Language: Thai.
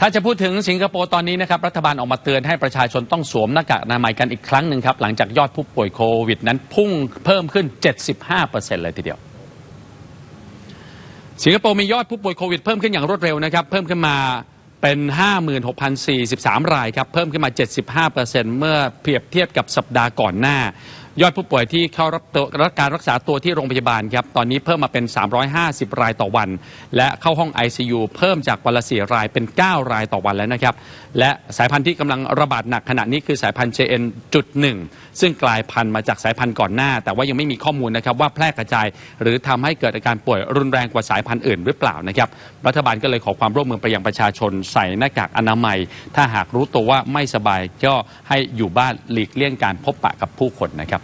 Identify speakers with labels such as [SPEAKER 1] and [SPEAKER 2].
[SPEAKER 1] ถ้าจะพูดถึงสิงคโปร์ตอนนี้นะครับรัฐบาลออกมาเตือนให้ประชาชนต้องสวมหน้ากากอนามัยกันอีกครั้งหนึ่งครับ หลังจากยอดผู้ป่วยโควิดนั้นพุ่งเพิ่มขึ้น 75%เลยทีเดียว สิงคโปร์มียอดผู้ป่วยโควิดเพิ่มขึ้นอย่างรวดเร็วนะครับ เพิ่มขึ้นมาเป็น 56,043 รายครับ เพิ่มขึ้นมา 75%เมื่อเปรียบเทียบกับสัปดาห์ก่อนหน้า ยอดผู้ป่วยที่เข้ารับรับการรักษาตัวที่โรงพยาบาลครับ ตอนนี้เพิ่มมาเป็น 350 รายต่อวัน และเข้าห้อง ICU เพิ่มจากวันละ4รายเป็น 9 รายต่อวันแล้วนะครับ และสายพันธุ์ที่กำลังระบาดหนักขณะนี้คือสายพันธุ์ JN.1 ซึ่งกลายพันธุ์มาจากสายพันธุ์ก่อนหน้า แต่ว่ายังไม่มีข้อมูลนะครับว่าแพร่กระจาย หรือทำให้เกิดอาการป่วยรุนแรงกว่าสายพันธุ์อื่นหรือเปล่านะครับรัฐบาลก็เลยขอความร่วมมือไปยังประชาชนใส่หน้ากากอนามัย ถ้าหากรู้ตัวว่าไม่สบายก็ให้อยู่บ้านหลีกเลี่ยงการพบปะกับผู้คนนะครับ